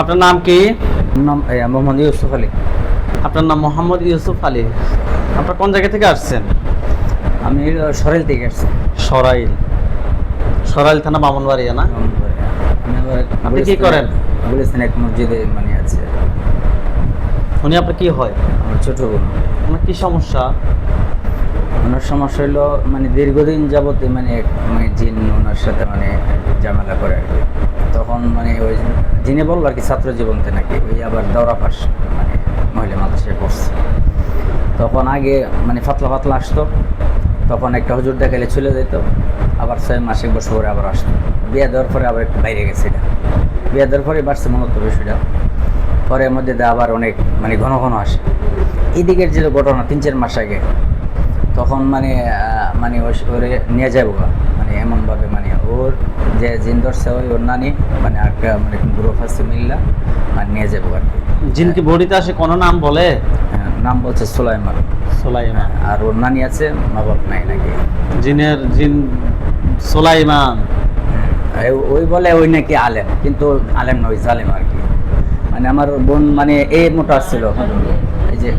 আপনার নাম কি? নাম মোহাম্মদ ইউসুফ আলী। আপনার নাম মোহাম্মদ ইউসুফ আলী। আপনার কোন জায়গা থেকে আসছেন? আমি সরাইল থেকে আসছি। সরাইল। সরাইল থানা বামনবাড়িয়া না? আপনি কি করেন? বলেছেন এক মসজিদে মানে আছে। উনি আপনার কি হয়? আমার ছোট বোন। ওনার কি সমস্যা? ওনার সমস্যা হলো মানে দীর্ঘদিন যাবতে মানে এক মানে জিন ওনার সাথে মানে ঝামেলা করে আর কি। তখন মানে ওই জিনে বলল আর কি, ছাত্র জীবনতে নাকি, ওই আবার দৌড়া ফাঁস মানে মহিলা মাদ্রাসায় পড়ছে। তখন আগে মানে পাতলা পাতলা আসতো, তখন একটা হুজুর দেখালে চলে যেত আবার ছয় মাস, এক বছর পরে আবার আসতো। বিয়ে দেওয়ার পরে আবার একটু বাইরে গেছে এটা। বিয়ে দেওয়ার পরে বাড়ছে মূলত বিষয়টা। পরে মধ্যে আবার অনেক মানে ঘন ঘন আসে। এদিকের যে ঘটনা তিন, চার মাস আগে, তখন মানে মানে ওরে নিয়ে যাব। মানে এমনভাবে মানে ওর যে জিন্দর ধরছে ওই নানি মানে একটা মানে গ্রুপ আছে মিল্লা মানে নিয়ে যাব আর কি। জিন কি বডিতে আসে কোনো নাম বলে? হ্যাঁ, নাম বলছে সোলাইমান। সোলাইমান। আর ওর নানি আছে মা বাপ নাই নাকি। জিনের জিন সোলাইমান। ওই বলে ওই নাকি আলেম কিন্তু আলেম নয় জালেম আর কি। মানে আমার বোন মানে এই মোটা ছিল। এই যে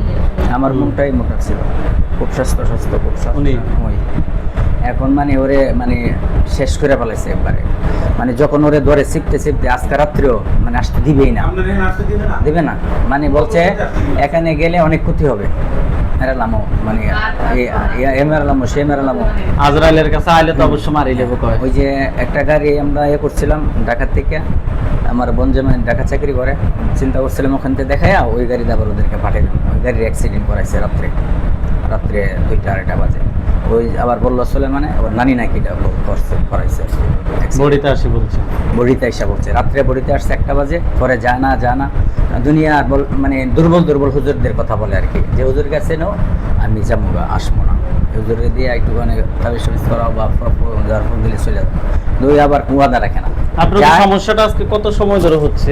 আমার বোনটাই মোটা ছিল। খুব স্বাস্থ্য স্বাস্থ্য খুব স্বাস্থ্য। এখন মানে ওরে মানে শেষ করে ফেলাইছে একবারে। মানে যখন ওরে ধরে চিপতে চিপতে আজকে রাত্রেও মানে আসতে দিবেই না। দেবে না? মানে বলছে এখানে গেলে অনেক ক্ষতি হবে। মেরালামো মানে এ- মেরালামো সে মেরালামো আজরাইলের কাছে আইলে তো অবশ্য মারি লেবো কয়। ওই যে একটা গাড়ি আমরা ইয়ে করছিলাম ঢাকার থেকে আমার বোন যেমন ঢাকা চাকরি করে। চিন্তা করছিলাম ওখান থেকে দেখায় ওই গাড়িতে আবার ওদেরকে পাঠিয়ে দিলাম। ওই গাড়ির অ্যাক্সিডেন্ট করাইছে রাত্রে। রাত্রে দুইটা আড়াইটা বাজে। ওই আবার বলল আসলে মানে ওর নানি নাকি করছে করাইছে। বডিতে আসি বলছে। বড়িতে এসে বলছে। রাত্রে বড়িতে আসছে একটা বাজে পরে যায় না যায় না। দুনিয়া বল মানে দুর্বল দুর্বল হুজুরদের কথা বলে আর কি। যে হুজুর কাছে নো আমি যাব গা, আসব না। হুজুরকে দিয়ে একটুখানি তাবিজ সাবিজ করা বা যাওয়ার ফোন দিলে চলে যাবে। দুই আবার কুয়াদা রাখে না। আপনার সমস্যাটা আজকে কত সময় ধরে হচ্ছে?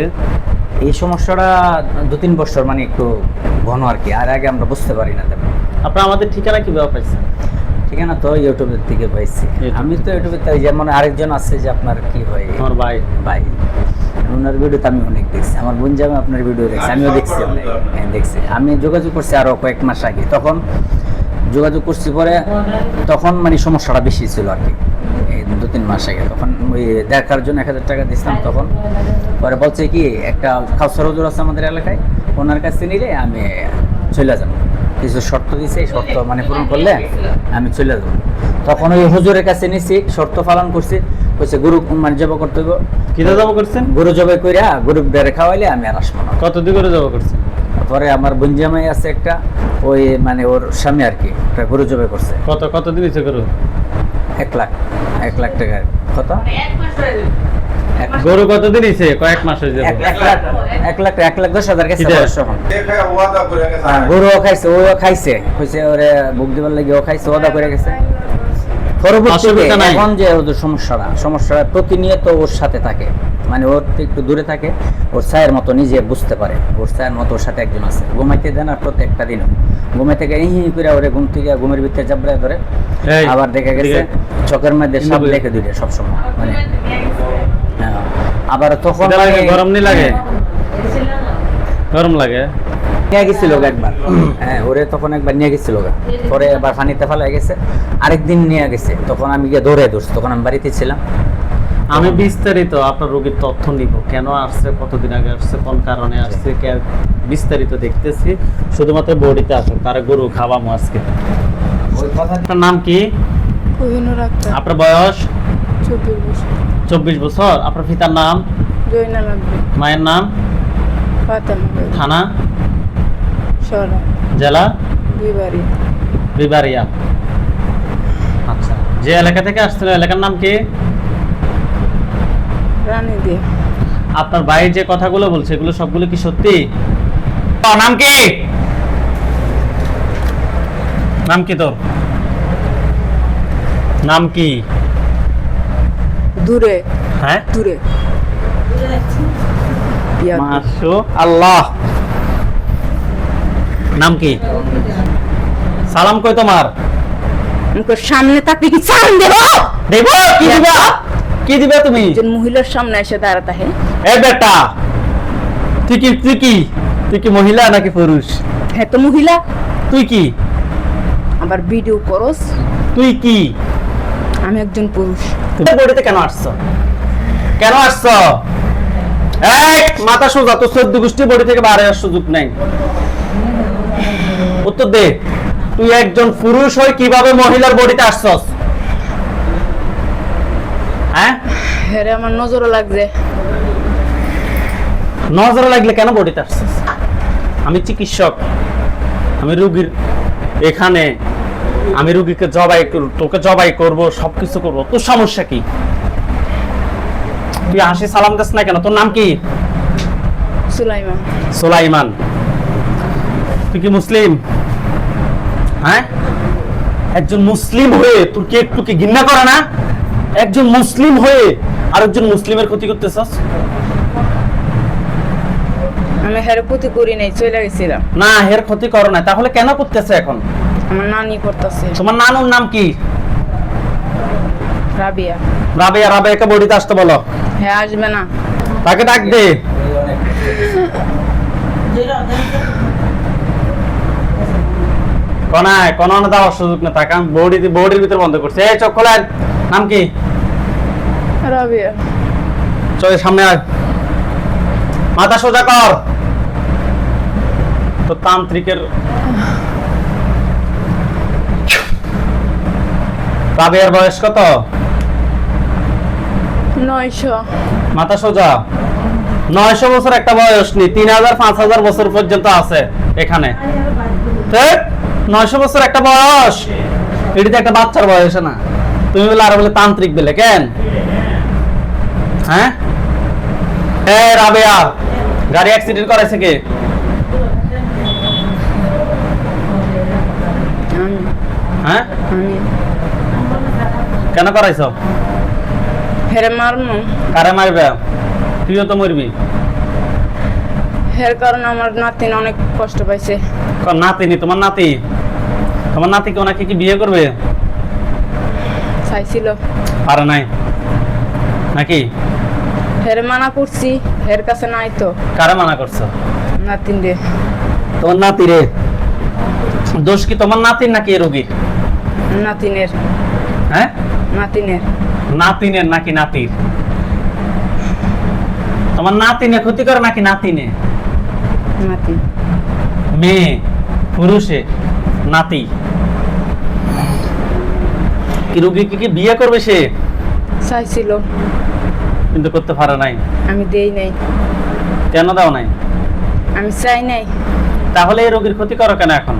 এই সমস্যাটা দু তিন বছর মানে একটু ঘন আর কি। আর আগে আমরা বুঝতে পারি না তেমন। আপনার আমাদের ঠিকানা কীভাবে পাইছেন? ঠিক আছে তো ইউটিউবের থেকে পাইছি। আমি তো ইউটিউবে তাই যেমন আরেকজন আছে যে আপনার কি হয়? আমার ভাই। ভাই। ওনার ভিডিও তো আমি অনেক দেখছি। আমার বোন জামে আপনার ভিডিও দেখছি আমিও দেখছি অনেক। হ্যাঁ, দেখছি। আমি যোগাযোগ করছি আরও কয়েক মাস আগে। তখন যোগাযোগ করছি পরে তখন মানে সমস্যাটা বেশি ছিল আর কি। এই দু তিন মাস আগে। তখন ওই দেখার জন্য এক হাজার টাকা দিচ্ছিলাম তখন। পরে বলছে কি একটা খাওসার হুজুর আছে আমাদের এলাকায়। ওনার কাছে নিলে আমি চলে যাব। কিছু শর্ত দিছে শর্ত মানে পূরণ করলে আমি চলে যাব। তখন ওই হুজুরের কাছে নিছি শর্ত পালন করছি কইছে গুরু মানে জব করতে হইব। কিতা জব করছেন? গরু জবাই কইরা গরু বেড়ে খাওয়াইলে আমি আর আসব না। কত দিন করে জব করছেন? পরে আমার বঞ্জামাই আছে একটা ওই মানে ওর স্বামী আর কি একটা গরু জবাই করছে। কত কত দিন করু এক লাখ এক লাখ টাকা। কত? গরু কত দিন হয়েছে কয়েক মাস হয়েছে এক- লাখ এক লাখ এক লাখ দশ হাজার গেছে তখন। হ্যাঁ, গরুও খাইছে ও খাইছে। হয়েছে ওরে বুক দিবার লাগে ও খাইছে ওদা করে গেছে। পরবর্তীতে এখন যে ওদের সমস্যাটা সমস্যাটা প্রতিনিয়ত ওর সাথে থাকে। মানে ওর একটু দূরে থাকে ওর ছায়ের মতো নিজে বুঝতে পারে ওর ছায়ের মতো ওর সাথে একজন আছে ঘুমাইতে দেন আর প্রত্যেকটা দিনও গিয়ে হি হি করে ওরে ঘুম থেকে ঘুমের ভিতরে চাপড়ায় ধরে আবার দেখা গেছে। চোখের মধ্যে সাপ এদিকে। লেখে দুইটা সবসময় মানে হ্যাঁ। আবার তখন মানে- গরম নি লাগে? গরম লাগে নিয়ে গেছিল একবার হ্যাঁ ওরে তখন একবার নিয়ে গেছিল পরে আবার পানিতে ফেলা গেছে আরেকদিন নিয়ে গেছে তখন আমি গিয়ে দৌড়ে ধরছি তখন আমি বাড়িতে ছিলাম আমি বিস্তারিত আপনার রোগীর তথ্য নিব। কেন আসছে কতদিন আগে আসছে কোন কারণে আসছে কে- বিস্তারিত দেখতেছি। শুধুমাত্র বডিতে আসুক তারা গরু খাওয়ামো আজকে। আপনার নাম কি? কোহিনুর আক্তার। আপনার বয়স? চব্বিশ বছর। আপনার পিতার নাম? জয়না লাগবে মায়ের নাম? ফাতেমা থানা? জেলা? বিবাড়ি বিবারিয়া আচ্ছা। যে এলাকা থেকে আসছিল এলাকার নাম কি? রানী দিয়া আপনার ভাইয়ের যে কথাগুলো বলছে এগুলো সবগুলো কি সত্যি? নাম কি? নাম কি তোর? নাম কি? দূরে। হ্যাঁ? দূরে। মাশো আল্লাহ। নাম কি? সালাম কই তোমার? সামনে থাকলে কি চান দেব? দেব? কি দিবা? কি দিবা তুমি? একজন মহিলার সামনে এসে দাঁড়াতে হে এ বেটা তুই কি তুই কি? তুই কি মহিলা নাকি পুরুষ? হ্যাঁ তো মহিলা। তুই কি? আবার ভিডিও করস। তুই কি? আমি একজন পুরুষ। তুমি বডিতে কেন আসছো? কেন আসছো? এক মাথা সোজা তো চোদ্দ গোষ্ঠী বডি থেকে বাইরে আসার সুযোগ নেই। উত্তর দে তুই একজন পুরুষ হয়ে কীভাবে মহিলার বডিতে আসছস? হ্যাঁ? আমার নজরও লাগছে। নজরে লাগলে কেন বডিতে আসছিস? আমি চিকিৎসক আমি রুগীর এখানে আমি রুগীকে জবাই তোকে জবাই করব সবকিছু করব। তোর সমস্যা কি? তুই হাসি সালাম দিস না কেন? তোর নাম কি? সুলাইমান। সোলাইমান। তুই কি মুসলিম? হ্যাঁ? একজন মুসলিম হয়ে তোর কি একটু কি ঘৃণা করে না? একজন মুসলিম হয়ে আরেকজন মুসলিমের ক্ষতি করতেছস আমি হ্যাঁ প্রতি করি নাই চলে গেছিলাম। না হের ক্ষতি করো না তাহলে কেন করতেছে এখন? আমার নানি করতেছে। তোমার নানুর নাম কি? রাবিয়া। রাবেয়া রাবেয়াকে বডিতে আসতে বলো। হ্যাঁ আসবে না। তাকে ডাক দে। কনায় কোন দেওয়ার সুযোগ না তাকে। বডি বডির ভিতরে বন্ধ করছে। এই চোখ খোলেন। নাম কি? রাবিয়া। চল সামনে আয়। মাথা সোজা কর। তো তান্ত্রিকের রাবেয়ার বয়স কত? নয়শো। মাথা সোজা। নয়শো বছর একটা বয়স নেই তিন হাজার পাঁচ হাজার বছর পর্যন্ত আছে এখানে। নয়শো বছর একটা বয়স। এটি তো একটা বাচ্চার বয়স না? তুমি বলে আর বলে তান্ত্রিক বেলে কেন? হ্যাঁ? এ রাবেয়া গাড়ি অ্যাক্সিডেন্ট করেছে কে? হ্যাঁ? কেন করাইছ? হেরে মারমু। কারে মারবে? তুইও তো মরবি। হের কারণে আমার নাতিন অনেক কষ্ট পাইছে। নাতিনি? তোমার নাতি? তোমার নাতিকে ওনাকে কি বিয়ে করবে? চাইছিল। পারে নাই। নাকি? হের মানা করছি হের কাছে নাই তো। কারে মানা করছ? নাতিন রে। তোমার নাতি রে? দোষ কি তোমার নাতির নাকি এ রোগী নাতিনের। হ্যাঁ? নাতিনের। নাতিনের নাকি নাতির? তোমার নাতিনে ক্ষতি করে নাকি নাতিনে? নাতিন। মেয়ে পুরুষে নাতি। কি রোগীকে কি বিয়ে করবে সে? চাইছিল। কিন্তু করতে পারে নাই। আমি দেই নাই। কেন দাও নাই? আমি চাই নাই। তাহলে এই রোগীর ক্ষতি করো কেন এখন?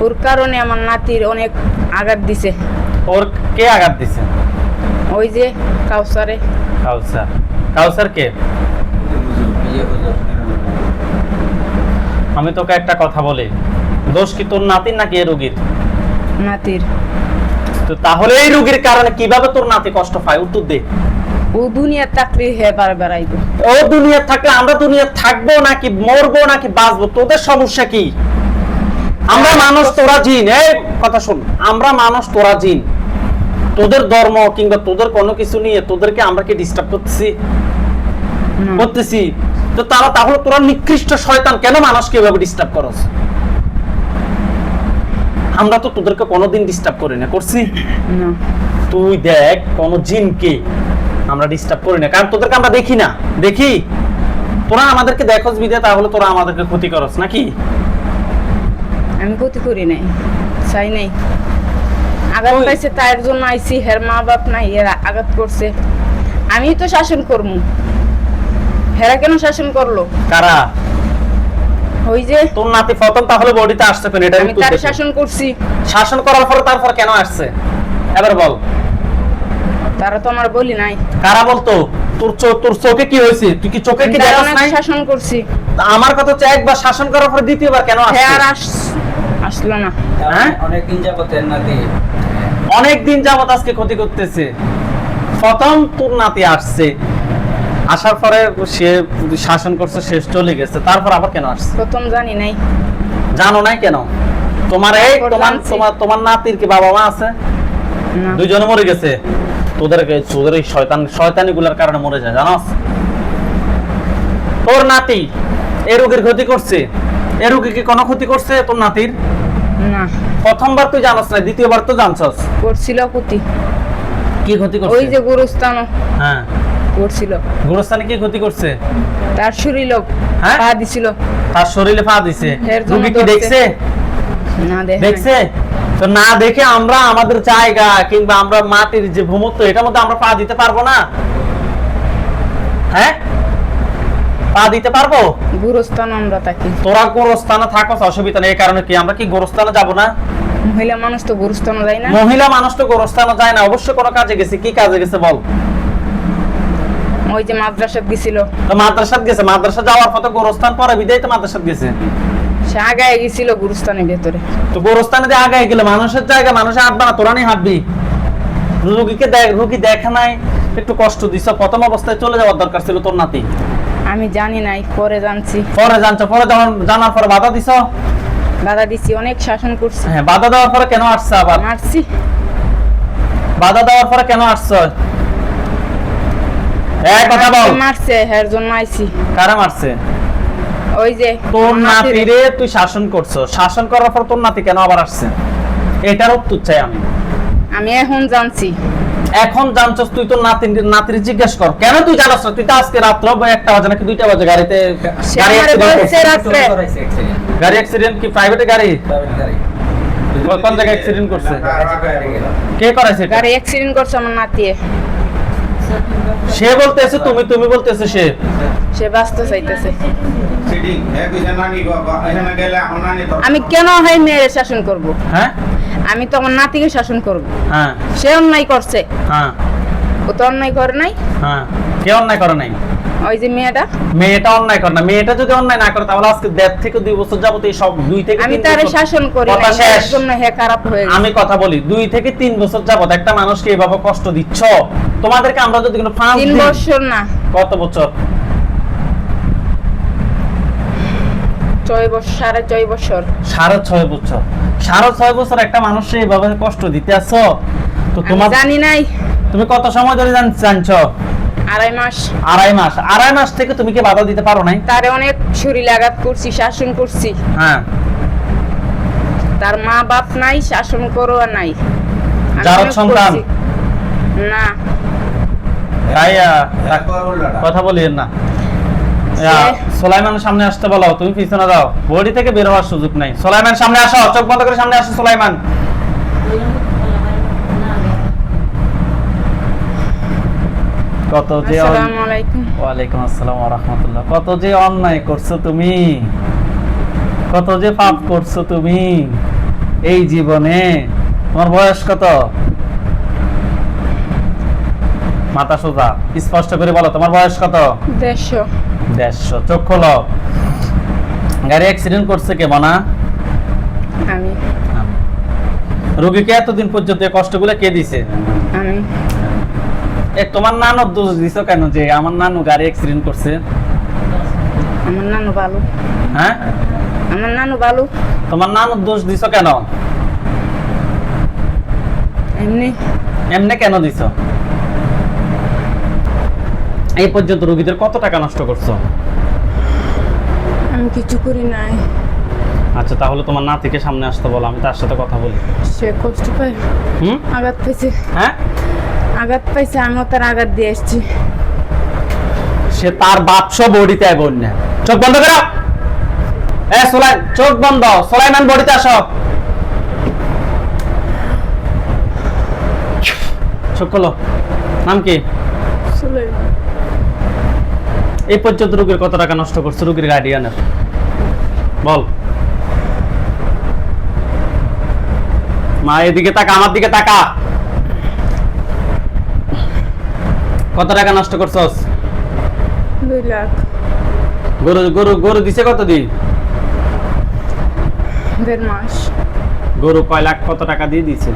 ওর কারণে আমার নাতির অনেক আঘাত দিছে। ওর কে আঘাত দিছে? ওই যে কাউসারে। কাউসার। কাউসার কে। আমি তোকে একটা কথা বলি। দোষ কি তোর নাতির নাকি এই রোগীর? নাতির। তো তাহলে এই রোগীর কারণে কীভাবে তোর নাতি কষ্ট পায়? উত্তর দে। ও দুনিয়ার চাকরি হে বার বেড়াইব। ও দুনিয়া থাকলে আমরা দুনিয়া থাকব নাকি মরবো নাকি বাঁচবো? তোদের সমস্যা কি? আমরা মানুষ তোরা জিন। এই কথা শোন। আমরা মানুষ তোরা জিন। তোদের ধর্ম কিংবা তোদের কোনো কিছু নিয়ে তোদেরকে আমরা কি ডিস্টার্ব করতেছি? করতেছি? তো তারা তাহলে তোরা নিকৃষ্ট শয়তান কেন মানুষকে এভাবে ডিস্টার্ব করস? আমরা তো তোদেরকে কোনোদিন ডিস্টার্ব করি না করছি? তুই দেখ কোন জিনকে আমরা ডিস্টার্ব করি না কারণ তোদেরকে আমরা দেখি না। দেখি? তোরা আমাদেরকে দেখোস বিদে তাহলে তোরা আমাদেরকে ক্ষতি করস নাকি? আমি ক্ষতি করি নাই চাই নাই। আঘাত পাইছে তার জন্য আইছি হের মা বাপ নাই এরা আঘাত করছে। আমি তো শাসন করমু। হেরা কেন শাসন করল? কারা? ওই যে তোর নাতি প্রথম তাহলে বডিতে আসছে কেন? এটা আমি তার শাসন করছি। শাসন করার পরে তারপর কেন আসছে? এবার বল। তারা তো আমার বলি নাই। কারা বলতো? তোর তোর চোখে কি হয়েছে? তুই কি চোখে কি অনেক নাই? শাসন করছি। আমার কথা হচ্ছে একবার শাসন করার পরে দ্বিতীয়বার কেন হে আর আস আসলো না। হ্যাঁ? অনেকদিন যাবত এর নাতি। অনেক দিন যাবত আজকে ক্ষতি করতেছে। প্রথম তোর নাতি আসছে। আসার পরে সে শাসন করছে শেষ চলে গেছে। তারপর আবার কেন আসছে? প্রথম জানি নাই। জানো নাই কেন? তোমার এই তোমার তোমার তোমার নাতির কি বাবা মা আছে দুইজনে মরে গেছে। তোদের তোদের এই শয়তান শয়তানি গুলার কারণে মরে যায় জানোস? তোর নাতি এ রোগীর ক্ষতি করছে। এ রোগী কি কোনো ক্ষতি করছে তোর নাতির? না। প্রথমবার তুই জানাস না দ্বিতীয়বার তো জানছস। করছিল ক্ষতি। কি ক্ষতি করছে? ওই যে গুরুস্থান হ্যাঁ। করছিল। গোরস্থানে কি ক্ষতি করছে? তার শরীর হ্যাঁ? পা দিছিল। তার শরীরে পা দিছে। রোগী কি দেখছে? না দেখছে? তো না দেখে আমরা আমাদের জায়গা কিংবা আমরা মাটির যে ভূমত্ব এটার মধ্যে আমরা পা দিতে পারব না। হ্যাঁ? পা দিতে পারব? গুরুস্থান আমরা থাকি। তোরা গোরস্থানে থাকো অসুবিধা নেই। কারণে কি আমরা কি গোরস্থানে যাব না? মহিলা মানুষ তো গুরুস্থান যায় না। মহিলা মানুষ তো গোরস্থানে যায় না। অবশ্য কোনো কাজে গেছে। কি কাজে গেছে বল? ওই যে মাদ্রাসাত গেছিল। তো মাদ্রাসাত গেছে মাদ্রাসা যাওয়ার পথে গোরস্থান পরে বিদায় তো মাদ্রাসাত গেছে। সে আগায় গেছিল গুরুস্থানের ভেতরে। তো গোরস্থানে যে আগে গেলে মানুষের জায়গা মানুষে হাঁটবে না তোরা নেই হাঁটবি। রুগীকে দেখ রুগী দেখে নাই একটু কষ্ট দিছ প্রথম অবস্থায় চলে যাওয়ার দরকার ছিল তোর নাতি। আমি জানি নাই পরে জানছি। পরে জানছো পরে যখন জানার পর বাধা দিছ? দাদা দিছি অনেক শাসন করছি। হ্যাঁ বাধা দেওয়ার পরে কেন আসছে আবার? মারছি। বাধা দেওয়ার পরে কেন আসছো? এক কথা বল মারছে এর জন্য আইছি কারা মারছে ওই যে তোর নাতিরে। তুই শাসন করছ শাসন করার পর তোর নাতি কেন আবার আসছে এটার উত্তর চাই আমি আমি এখন জানছি এখন জানছস তুই তোর নাতি নাতির জিজ্ঞেস কর কেন তুই জানাস তুই তো আজকে রাত্র একটা বাজে নাকি দুইটা বাজে গাড়িতে গাড়ি অ্যাক্সিডেন্ট কি প্রাইভেটে গাড়ি কোন জায়গায় অ্যাক্সিডেন্ট করছে কে করাইছে গাড়ি অ্যাক্সিডেন্ট করছে আমার নাতিয়ে সে বলতেছে তুমি তুমি বলতেছে সে। সে ব্যস্ত চাইতেছে। হ্যাঁ আমি কেন হয় মেয়ের শাসন করব? হ্যাঁ? আমি তো আমার নাতিকে শাসন করব। হ্যাঁ। সে অন্যায় করছে। হ্যাঁ। ও তো অন্যায় করে নাই। হ্যাঁ। কে অন্যায় করে নাই? ওই যে মেয়েটা? মেয়েটা অন্যায় করে না। মেয়েটা যদি অন্যায় না করে তাহলে আজকে দেড় থেকে দুই বছর যাবত এই সব দুই থেকে আমি তারে শাসন করি কথা শেষ। জন্য হে খারাপ হয়ে আমি কথা বলি দুই থেকে তিন বছর যাবত একটা মানুষকে এভাবে কষ্ট দিচ্ছ? তোমাদেরকে আমরা যদি কোনো তিন বছর না। কত বছর? ছয় বছর সাড়ে ছয় বছর। সাড়ে ছয় বছর। সাড়ে ছয় বছর একটা মানুষকে এভাবে কষ্ট দিতে আছো? তো তোমার জানি নাই। তুমি কত সময় ধরে জান- জানছো? আড়াই মাস। আড়াই মাস। আড়াই মাস থেকে তুমি কি বাধা দিতে পারো নাই? তারে অনেক শরীর আঘাত করছি শাসন করছি। হ্যাঁ। তার মা বাপ নাই শাসন করো নাই। যার সন্তান? না। কথা বলিয়েন না। সোলাইমানের সামনে আসতে বলো। তুমি পিছনে যাও। বডি থেকে বের হওয়ার সুযোগ নাই। সোলাইমান সামনে আসো। চোখ বন্ধ করে সামনে আসো সোলাইমান। কত যে ওয়ালাইকুম আসসালাম রাহমাতুল্লাহ। কত যে অন্যায় করছ তুমি? কত যে পাপ করছ তুমি? এই জীবনে তোমার বয়স কত? মাথা সোজা স্পষ্ট করে বলো তোমার বয়স কত? দেড়শো। দেড়শো। চোখ খোলো। গাড়ি অ্যাক্সিডেন্ট করছে কে মনা? আমি। রোগীকে এতদিন পর্যন্ত কষ্টগুলো কে দিছে? আমি। এ তোমার নানুর দোষ দিছো কেন যে আমার নানু গাড়ি অ্যাক্সিডেন্ট করছে? আমার নানু বালু। হ্যাঁ? আমার নানু বালু। তোমার নানুর দোষ দিছো কেন? এমনি। এমনি কেন দিছ? এই পর্যন্ত রোগীদের কত টাকা নষ্ট করছ? আমি কিছু করি নাই। আচ্ছা তাহলে তোমার নাতিকে সামনে আসতে বলো আমি তার সাথে কথা বলি। সে কষ্ট পায়। হুম? আঘাত পাইছে হ্যাঁ? আঘাত পাইছে আমিও তার আঘাত দিয়ে এসছি সে তার বাপসো বডিতে আয় বন্যা চোখ বন্ধ করো। এ সোলাই চোখ বন্ধ। সোলাইমান বডিতে আসো। চোখ খোলো। নাম কি? এই পর্যন্ত রোগীর কত টাকা নষ্ট করছে? রোগীর গার্ডিয়ানের বল। মা এদিকে তাকা আমার দিকে তাকা। কত টাকা নষ্ট করছস? দুই লাখ। গরু গরু গরু দিছে কত দিন দেড় মাস। গরু কয় লাখ কত টাকা দিয়ে দিছে?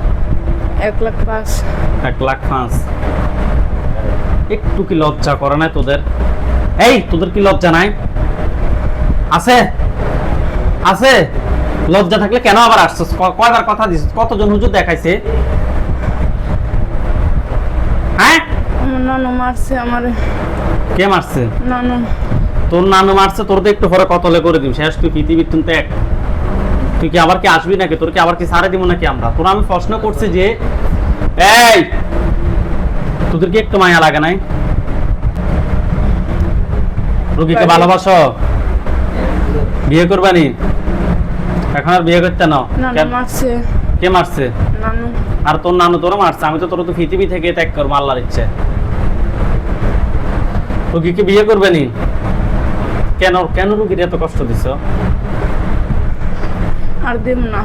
এক লাখ পাঁচ। এক লাখ পাঁচ। একটু কি লজ্জা করে না তোদের? এই তোদের কি লজ্জা নাই? আছে? আছে? লজ্জা থাকলে কেন আবার আসছিস? কয়বার কথা দিস? কতজন হুজুর দেখাইছে হ্যাঁ আমার নানু মারছে আমার। কে মারছে? নানু। তোর নানু মারছে তোর তো একটু পরে কতলে করে দিম। শেষ তুই পৃথিবীর এক তুই কি আবার কি আসবি নাকি? তোর কি আবার কি সারে দিব নাকি আমরা? তোর আমি প্রশ্ন করছি যে এই! তোদের কি একটু মায়া লাগে নাই? রুগীকে ভালোবাসো? বিয়ে করবানি এখন আর বিয়ে করতে নাও। মারছে। কে মারছে? নানু। আর তোর নানু তোর মারছে। আমি তো তোর তো পৃথিবী থেকে ত্যাগ করব আল্লাহর ইচ্ছে। রুগীকে বিয়ে করবে নি? কেন কেন রুগীর এত কষ্ট দিছ? আর দেব না।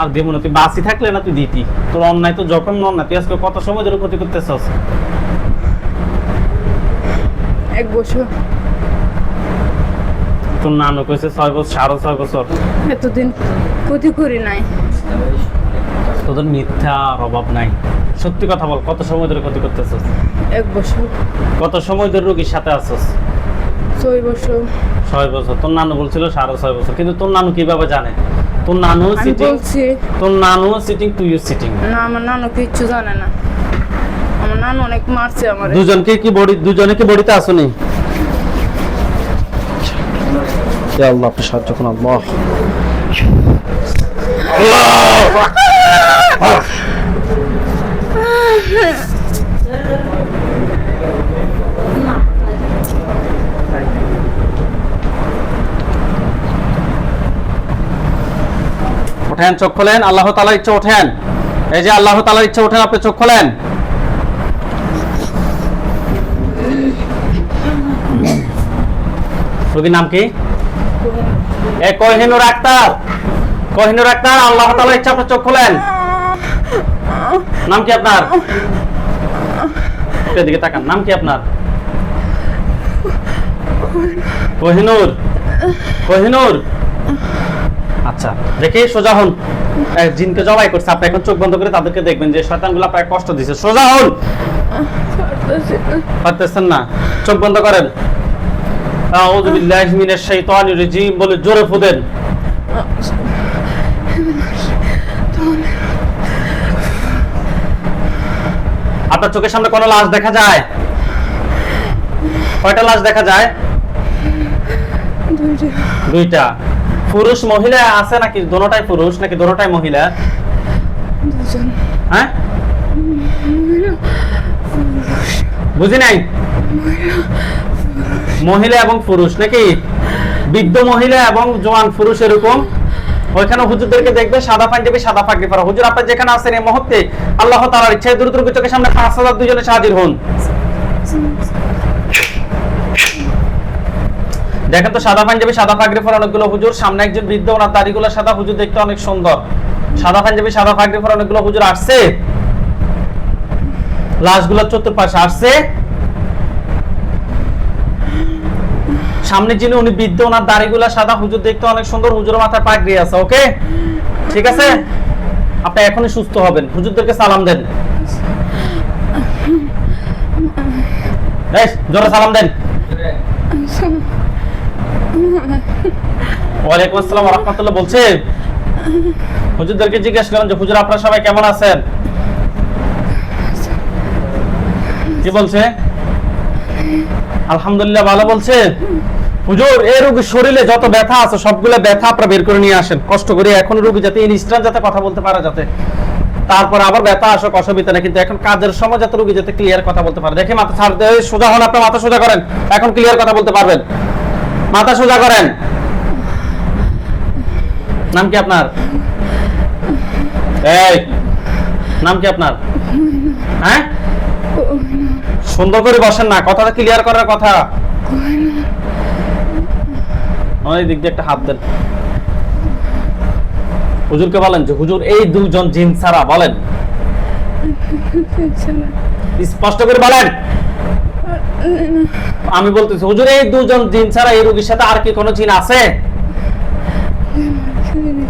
আর দেবো না তুই বাসি থাকলে না তুই দিতি? তোর অন্যায় তো যখন অন্যায় তুই আজকে কত সময় ধরে ক্ষতি করতেছস? এক বছর। তোর নানু কইছে ছয় বছর সাড়ে ছয় বছর। এতদিন ক্ষতি করি নাই। তোদের মিথ্যার অভাব নাই। সত্যি কথা বল কত সময় ধরে ক্ষতি করতেছস? এক বছর। কত সময় ধরে রুগীর সাথে আসছস ছয় বছর। ছয় বছর। তোর নানু বলছিল সাড়ে ছয় বছর কিন্তু তোর নানু কীভাবে জানে? তোর নানু আমি সিটিং বলছি। তোর নানু সিটিং তুই সিটিং না আমার নানু কিচ্ছু জানে না। আমার নানু অনেক মারছে আমার। দুজনকে কি বডি দুজনে কি বডিতে আসুনি? ইয়া আল্লাহ আপনি সাহায্য করুন আল্লাহ। ওঠেন, চোখ খোলেন, আল্লাহ তালার ইচ্ছা ওঠেন। এই যে আল্লাহ তালার ইচ্ছা ওঠেন, আপনি চোখ খোলেন। রোগীর নাম কি? এ কহিনুর আক্তার কহিনুর আক্তার, আল্লাহ তাআলা ইচ্ছা আপনার চোখ খোলেন। নাম কি আপনার? এদিকে তাকান, নাম কি আপনার? কহিনুর কহিনুর। আচ্ছা দেখে সোজা হন। জিনকে জবাই করছে, আপনি এখন চোখ বন্ধ করে তাদেরকে দেখবেন যে শয়তানগুলো আপনাকে কষ্ট দিছে। সোজা হন। পারতেছেন না? চোখ বন্ধ করেন। আউযু বিল্লাহি মিনাশ শাইতানির রাজিম বলে জোরে ফুদেন। আপনার চোখের সামনে কোনো লাশ দেখা যায়? কয়টা লাশ দেখা যায়? দুইটা। পুরুষ মহিলা আছে নাকি? দোনোটাই পুরুষ নাকি দোনোটাই মহিলা? দুজন হ্যাঁ? বুঝি নাই? মহিলা এবং পুরুষ নাকি? বৃদ্ধ মহিলা এবং জোয়ান পুরুষ এরকম? ওইখানে হুজুরদেরকে দেখবে সাদা পাঞ্জাবি সাদা পাগড়ি পরা। হুজুর, আপনি যেখানে আছেন এই মুহূর্তে, আল্লাহ তাআলার ইচ্ছায় দ্রুত চোখের সামনে পাঁচ হাজার দুজনে হাজির হন। দেখেন তো সাদা পাঞ্জাবি, সাদা পাগড়ি পরা অনেকগুলো হুজুর, সামনে একজন বৃদ্ধ, ওনার দাড়িগুলো সাদা, হুজুর দেখতে অনেক সুন্দর। সাদা পাঞ্জাবি, সাদা পাগড়ি পরা অনেকগুলো হুজুর আসছে। লাশগুলো চতুর্পাশে আসছে। সামনে যিনি উনি বৃদ্ধ, ওনার দাড়িগুলা সাদা, হুজুর দেখতে অনেক সুন্দর, হুজুরের মাথায় পাগড়ি আছে, ওকে? ঠিক আছে? আপনি এখনই সুস্থ হবেন। হুজুরদেরকে সালাম দেন। জোরে সালাম দেন। ওয়ালাইকুম আসসালাম রাহমাতুল্লাহ, বলছে, হুজুরদেরকে জিজ্ঞেস করেন যে, হুজুর, আপনারা সবাই কেমন আছেন? কি বলছে? আলহামদুলিল্লাহ, ভালো বলছে? হুজুর, এই রোগীর শরীরে যত ব্যথা আছে, সবগুলো ব্যথা আপনারা বের করে নিয়ে আসেন। কষ্ট করে এখন রোগী যাতে ইনস্ট্যান্ট যাতে কথা বলতে পারে, যাতে তারপর আবার ব্যথা আসুক, অসুবিধা নেই, কিন্তু এখন কাজের সময় যাতে রোগী যাতে ক্লিয়ার কথা বলতে পারে। দেখে মাথা ছাড় দিয়ে সোজা হন আপনার মাথা সোজা করেন। এখন ক্লিয়ার কথা বলতে পারবেন। মাথা সোজা করেন। নাম কি আপনার? এই, নাম কি আপনার? হ্যাঁ? সুন্দর করে বসেন না, কথাটা ক্লিয়ার করার কথা। ওই দিক দিয়ে একটা হাত দেন। হুজুরকে বলেন যে, হুজুর, এই দুজন জিন ছাড়া বলেন। স্পষ্ট করে বলেন। আমি বলতেছি, হুজুর, এই দুজন জিন ছাড়া এই রোগীর সাথে আর কি কোনো জিন আছে?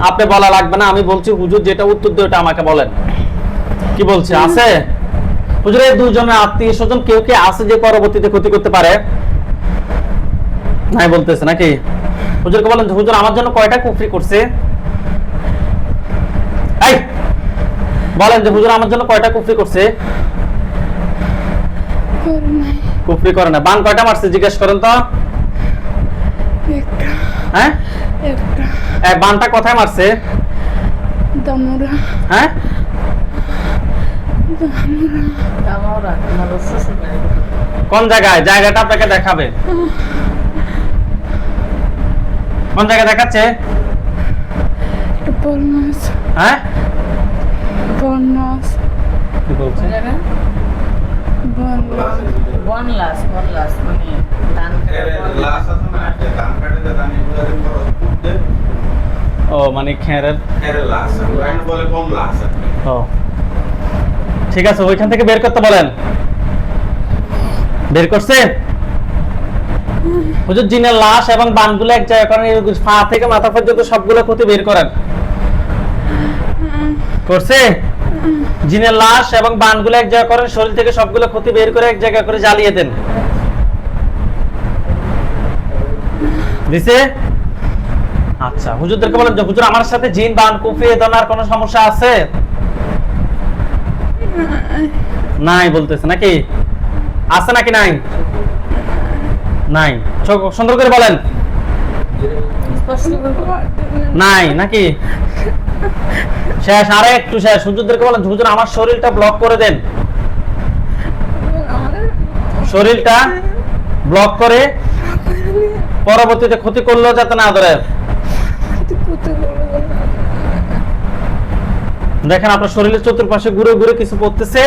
আপনি বলা লাগবে না, আমি বলছি, হুজুর, যেটা উত্তর দিয়ে ওটা আমাকে বলেন। কি বলছে? আছে? হুজুর, এই দুজনের আত্মীয় স্বজন কেউ কে আছে যে পরবর্তীতে ক্ষতি করতে পারে? নাই বলতেছে নাকি? হুজুরকে বলেন হুজুর আমার জন্য কয়টা কুফরি করছে? এই বলেন যে হুজুর আমার জন্য কয়টা কুফরি করছে? কুফরি করে না। বান কয়টা মারছে জিজ্ঞেস করেন তো। হ্যাঁ? বানটা কোথায় মারছে? হ্যাঁ? কোন জায়গায়? জায়গাটা আপনাকে দেখাবে। কোন জায়গায় দেখাচ্ছে? হ্যাঁ? বলনাস কি বলছে? বনলাস বনলাস মানে ধান ও মানে খেরের ও। ঠিক আছে ওইখান থেকে বের করতে বলেন। বের করছে হুজুর, জিনের লাশ এবং বানগুলো এক করেন থেকে মাথা পর্যন্ত সবগুলো ক্ষতি বের করেন। করছে? জিনের লাশ এবং বানগুলো এক করেন, শরীর থেকে সবগুলো ক্ষতি বের করে এক করে জ্বালিয়ে দেন। দিছে? আচ্ছা হুজুরদেরকে বলেন হুজুর, আমার সাথে জিন, বান, কুফি কোনো সমস্যা আছে? নাই বলতেছে, নাকি? আছে নাকি নাই? নাই। সুন্দর করে বলেন। নাই নাকি? শেষ আরে একটু শেষ। হুজুরদেরকে বলেন হুজুর আমার শরীরটা ব্লক করে দেন। শরীরটা ব্লক করে পরবর্তীতে ক্ষতি করলেও যাতে না ধরে। দেখেন আপনার শরীরের চতুর্পাশে ঘুরে ঘুরে কিছু পড়তেছে।